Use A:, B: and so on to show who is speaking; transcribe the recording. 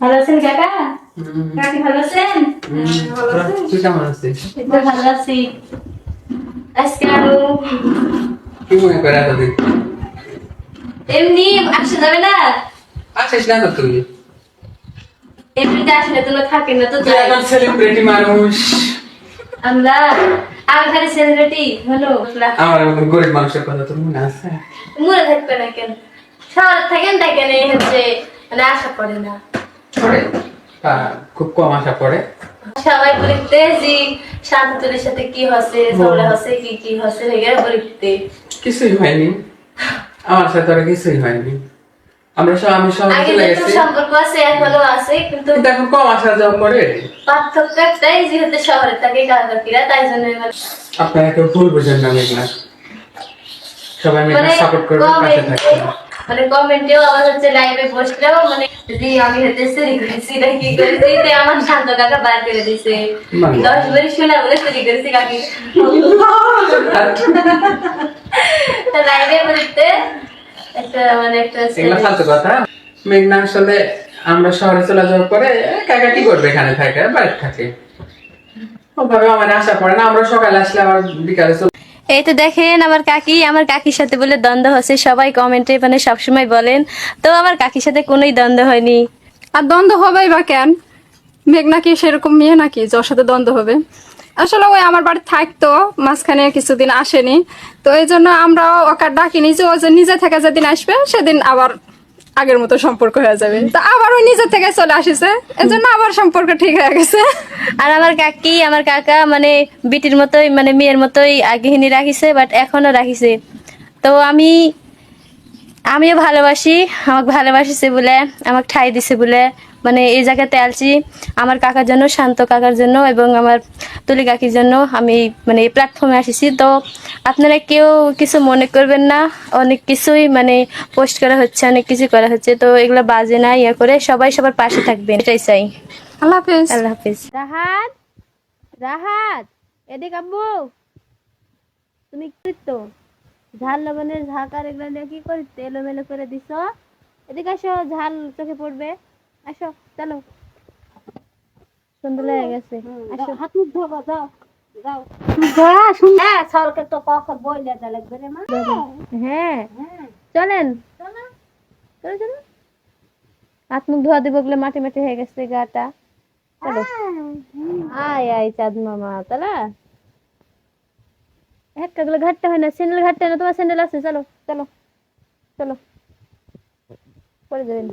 A: ভালো আছেন কাকা? কাকি ভালো আছেন?
B: তুই কেমন আছিস?
A: তো ভালো আছি। আজকে আরও
B: কি মনে করে
A: এমনি আসা যাবে না?
B: আসিস না তো তুই?
A: এমনিতে আসলে তো থাকে না তো।
B: এখন সেলিব্রিটি মানুষ।
A: আমরা আমার সেলিব্রিটি হলো
B: আমার গরিব মানুষের কথা তোর মনে আছে?
A: মনে থাকবে না কেন? শহর থাকেন থাকেন এই হচ্ছে মানে আশা পড়ে না।
B: পড়ে? তা খুব কম আশা পড়ে।
A: সবাই বলিতে যে শান্ততুলের সাথে কি হচ্ছে ঝগড়া হচ্ছে কি কি হচ্ছে এগুলো বলিতে।
B: কিছুই হয়নি। আমার সাথে আর কিছুই হয়নি। আমরা সব আমি সব
A: আগে
B: চলে গেছি।
A: সম্পর্ক আছে এখনও আছে কিন্তু
B: এখন কম আসা যাওয়া পরে
A: পার্থক্য একটাই যেহেতু শহরে থাকে কাকাকিরা তাই জন্য মানে
B: আপনারা কেউ ভুল বুঝেন না মেঘনা সবাই মেঘনা
A: মানে
B: সাপোর্ট করবে পাশে
A: কমেন্টে
B: থাকবে
A: মানে কমেন্টেও আবার হচ্ছে লাইভে বসলেও মানে যদি আমি হতে চুরি করেছি না কি করেছি তো আমার শান্ত কাকা বার করে দিছে? দশ বারি শোনা বলে চুরি করেছি কাকি। লাইভে বলতে একটা মানে একটা
B: ফালতু কথা। মেঘনা আসলে আমরা শহরে চলে যাওয়ার পরে কাকা কি করবে এখানে থাকে বাড়িতে থাকে। ওভাবে আমার আশা পড়ে না আমরা সকালে আসলে আবার বিকালে চলে
A: এই তো দেখেন আমার কাকি, আমার কাকির সাথে বলে দ্বন্দ্ব হচ্ছে, সবাই কমেন্টে মানে সবসময় বলেন। তো আমার কাকির সাথে কোনোই দ্বন্দ্ব হয়নি।
C: আর দ্বন্দ্ব হবেই বা কেন? মেঘ নাকি সেরকম, মেয়ে নাকি? যার সাথে দ্বন্দ্ব হবে। আসলে ওই আমার বাড়ি থাকতো, মাঝখানে কিছুদিন আসেনি। তো এই জন্য আমরা ওকে ডাকিনি যে ও যে নিজে থেকে যেদিন আসবে, সেদিন আবার আগের মতো সম্পর্ক হয়ে যাবে। তো আবার ওই নিজে থেকে চলে আসিছে। এই জন্য আবার সম্পর্ক ঠিক হয়ে গেছে।
A: আর আমার কাকি, আমার কাকা মানে বিটির মতোই মানে মেয়ের মতোই আগেহিনী রাখিছে বাট এখনও রাখিছে। তো আমি, আমিও ভালোবাসি, আমাকে ভালোবাসিছে বলে, আমাকে ঠাই দিছে বলে মানে এই জায়গাতে আলছি আমার কাকার জন্য, শান্ত কাকার জন্য এবং আমার তুলি কাকির জন্য আমি মানে এই প্ল্যাটফর্মে আসেছি। তো আপনারা কেউ কিছু মনে করবেন না অনেক কিছুই মানে পোস্ট করা হচ্ছে অনেক কিছু করা হচ্ছে তো এগুলো বাজে না ইয়ে করে সবাই সবার পাশে থাকবেন এটাই চাই।
C: আল্লাহ হাফেজ।
A: আল্লাহ হাফিজ। রাহাত রাহাত এদিকে আব্বু। তুমি কি তো ঝাল লবণের ঝাঁকার এগুলো নিয়ে কি করতে এলোমেলো করে দিছ? এদিকে আসো ঝাল চোখে পড়বে। আসো চলো। সুন্দর লেগে গেছে। হাত মুখ ধোবো যাও যাও হ্যাঁ চলেন। চলো। চলো হাত মুখ ধোয়া দিব বলে মাটি মাটি হয়ে গেছে গাটা। চলো। আয় আয় চাঁদ মামা তালা একটা গুলো ঘাটতে হয় না স্যান্ডেল ঘাটতে হয় না তোমার স্যান্ডেল আছে চলো চলো চলো। পরে যাবেন।